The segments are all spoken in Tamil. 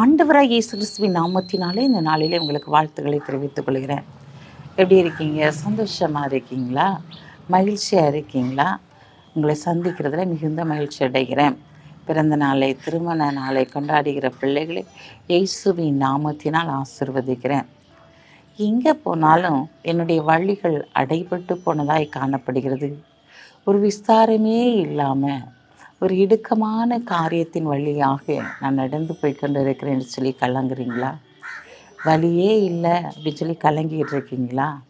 ஆண்டவராக இயேசு கிறிஸ்துவின் நாமத்தினாலே இந்த நாளிலே உங்களுக்கு வாழ்த்துக்களை தெரிவித்துக் கொள்கிறேன். எப்படி இருக்கீங்க? சந்தோஷமாக இருக்கீங்களா? மகிழ்ச்சியாக இருக்கீங்களா? உங்களை சந்திக்கிறதுல மிகுந்த மகிழ்ச்சி அடைகிறேன். பிறந்த நாளை திருமண நாளை கொண்டாடுகிற பிள்ளைகளை இயேசுவின் நாமத்தினால் ஆசிர்வதிக்கிறேன். எங்கே போனாலும் என்னுடைய வழிகள் அடைபட்டு போனதாய் காணப்படுகிறது. ஒரு விஸ்தாரமே இல்லாமல் ஒரு இடுக்கமான காரியத்தின் வழியாக நான் நடந்து போய் கொண்டு இருக்கிறேன்னு சொல்லி கலங்குறீங்களா? வழியே இல்லை அப்படின்னு சொல்லி கலங்கிட்டு இருக்கீங்களா?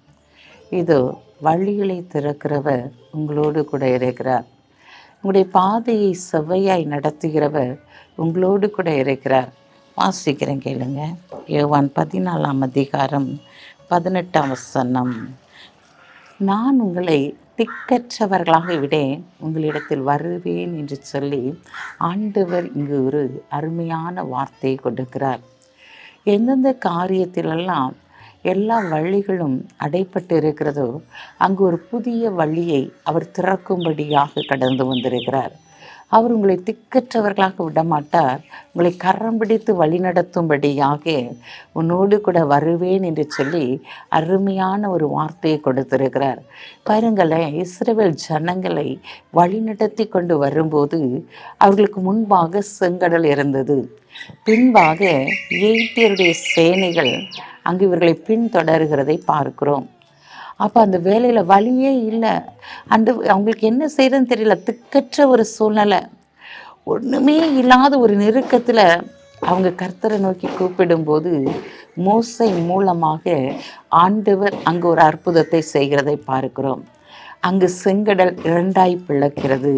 இதோ வழிகளை திறக்கிறவர் உங்களோடு கூட இருக்கிறார். உங்களுடைய பாதையை செவ்வையாய் நடத்துகிறவர் உங்களோடு கூட இருக்கிறார். வாசிக்கிறேன் கேளுங்க. யோவான் பதினாலாம் அதிகாரம் பதினெட்டாம் வசனம். நான் உங்களை திக்கற்றவர்களாக விடேன் உங்களிடத்தில் வருவேன் என்று சொல்லி ஆண்டவர் இங்கு ஒரு அருமையான வார்த்தையை கொடுக்கிறார். எந்தெந்த காரியத்திலெல்லாம் எல்லா வழிகளும் அடைப்பட்டு இருக்கிறதோ அங்கு ஒரு புதிய வழியை அவர் திறக்கும்படியாக கடந்து வந்திருக்கிறார். அவர் உங்களை திக்கற்றவர்களாக விடமாட்டார். உங்களை கரம் பிடித்து வழிநடத்தும்படியாக உன்னோடு கூட வருவேன் என்று சொல்லி அருமையான ஒரு வார்த்தையை கொடுத்திருக்கிறார். பாருங்களேன் இஸ்ரேல் ஜனங்களை வழிநடத்தி கொண்டு வரும்போது அவர்களுக்கு முன்பாக செங்கடல் இருந்தது. பின்பாக எய்த்தியருடைய சேனைகள் அங்கு இவர்களை பின்தொடர்கிறதை பார்க்கிறோம். அப்போ அந்த வேலையில் வழியே இல்லை. அந்த அவங்களுக்கு என்ன செய்யறதுன்னு தெரியல. திக்கற்ற ஒரு சூழ்நிலை. ஒன்றுமே இல்லாத ஒரு நெருக்கத்தில் அவங்க கர்த்தரை நோக்கி கூப்பிடும்போது மோசை மூலமாக ஆண்டவர் அங்கு ஒரு அற்புதத்தை செய்கிறதை பார்க்கிறோம். அங்கு செங்கடல் இரண்டாய் பிளக்கிறது.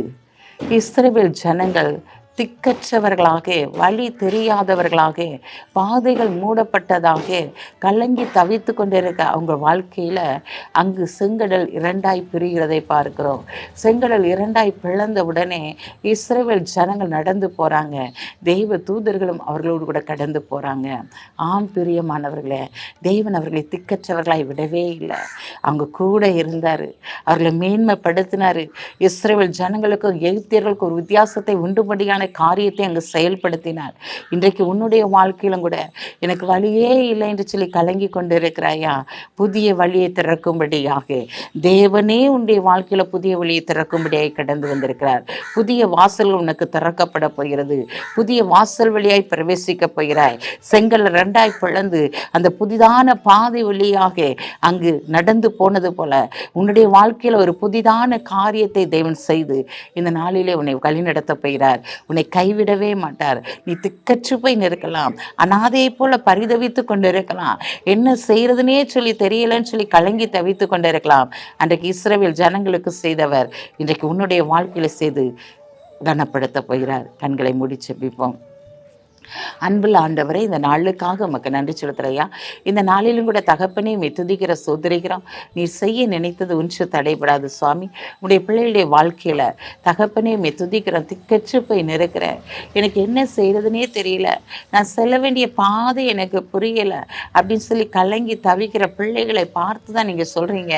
இஸ்ரேல் ஜனங்கள் திக்கற்றவர்களாக வழி தெரியாதவர்களாக பாதைகள் மூடப்பட்டதாக கலங்கி தவித்து கொண்டிருக்க அவங்க வாழ்க்கையில் அங்கு செங்கடல் இரண்டாய் பிரிகிறதை பார்க்கிறோம். செங்கடல் இரண்டாய் பிளந்த உடனே இஸ்ரேல் ஜனங்கள் நடந்து போகிறாங்க தெய்வ தூதர்களும் அவர்களோடு கூட கடந்து போகிறாங்க ஆம் பிரியமானவர்களே தெய்வன் அவர்களை திக்கற்றவர்களாய் விடவே இல்லை. அவங்க கூட இருந்தார். அவர்களை மேன்மைப்படுத்தினார். இஸ்ரேல் ஜனங்களுக்கும் எழுத்தியர்களுக்கும் ஒரு வித்தியாசத்தை உண்டுபடியான காரியத்தை அங்கு செயல்படுத்தினார். இன்றைக்கு உன்னுடைய வாழ்க்கையிலும் கூட எனக்கு வழியே இல்லை என்று சொல்லி கலங்கி கொண்டிருக்கிறாயா? புதிய வழியை திறக்கும்படியாக. தேவனே உன்னுடைய வாழ்க்கையில் புதிய வழியை திறக்கும்படியாக கடந்து வந்திருக்கிறார். புதிய வாசல் உனக்கு திறக்கப்பட போகிறது. புதிய வாசல் வழியாய் பிரவேசிக்க போகிறாய். செங்கல் ரெண்டாய் பிளந்து அந்த புதிதான பாதை வழியாக அங்கு நடந்து போனது போல உன்னுடைய வாழ்க்கையில் ஒரு புதிதான காரியத்தை தேவன் செய்து இந்த நாளிலே உன்னை வழிநடத்த போகிறார். உன்னை கைவிடவே மாட்டார். நீ திக்கற்று போய் நிற்கலாம். அனாதையை போல பரிதவித்து கொண்டு இருக்கலாம் என்ன செய்யறதுனே சொல்லி தெரியலன்னு சொல்லி கலங்கி தவித்து கொண்டு இருக்கலாம் அன்றைக்கு இஸ்ரேவில் ஜனங்களுக்கு செய்தவர் இன்றைக்கு உன்னுடைய வாழ்க்கையில செய்து கனப்படுத்த போகிறார். கண்களை முடிச்சு பிப்போம் அன்புள்ள ஆண்டவரே இந்த நாளுக்காக உமக்கு நன்றி செலுத்துறையா இந்த நாளிலும் கூட தகப்பனே மெத்துதிக்கிற சோதரிக்கிறோம். நீ செய்ய நினைத்தது ஒன்று தடைபடாது சுவாமி. உடைய பிள்ளைகளுடைய வாழ்க்கையில் தகப்பனே மெத்துதிக்கிறோம் திக்கற்று போய் நிற்கிறேன் எனக்கு என்ன செய்கிறதுனே தெரியல. நான் செல்ல வேண்டிய பாதை எனக்கு புரியலை. அப்படின்னு சொல்லி கலங்கி தவிக்கிற பிள்ளைகளை பார்த்து தான் நீங்கள் சொல்கிறீங்க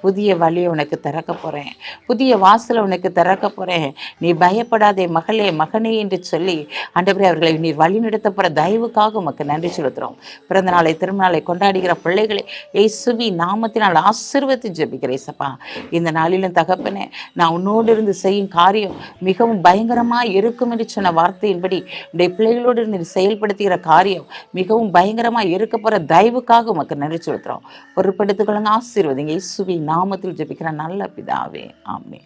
புதிய வழியை உனக்கு திறக்க போகிறேன் புதிய வாசலை உனக்கு திறக்க போகிறேன் நீ பயப்படாதே மகளே மகனே என்று சொல்லி ஆண்டவரே அவர்களை நீர் வழிநடத்த போகிற தயவுக்காக உமக்கு நன்றி செலுத்துகிறோம் பிறந்த நாளை திருநாளை கொண்டாடுகிற பிள்ளைகளை இயேசுவி நாமத்தினால் ஆசிர்வத்து ஜெபிக்கிறேன் சப்பா இந்த நாளிலும் தகப்பனே நான் உன்னோடு இருந்து செய்யும் காரியம் மிகவும் பயங்கரமாக இருக்கும் என்று சொன்ன வார்த்தையின்படி உடைய பிள்ளைகளோடு இருந்து செயல்படுத்துகிற காரியம் மிகவும் பயங்கரமாக இருக்க போகிற தயவுக்காக உமக்கு நன்றி செலுத்துகிறோம் பொருட்படுத்துக்கொள்ளுங்க ஆசீர்வதிங்க. இயேசுவி நாமத்தில் ஜபிக்கிற நல்ல பிதாவே ஆமே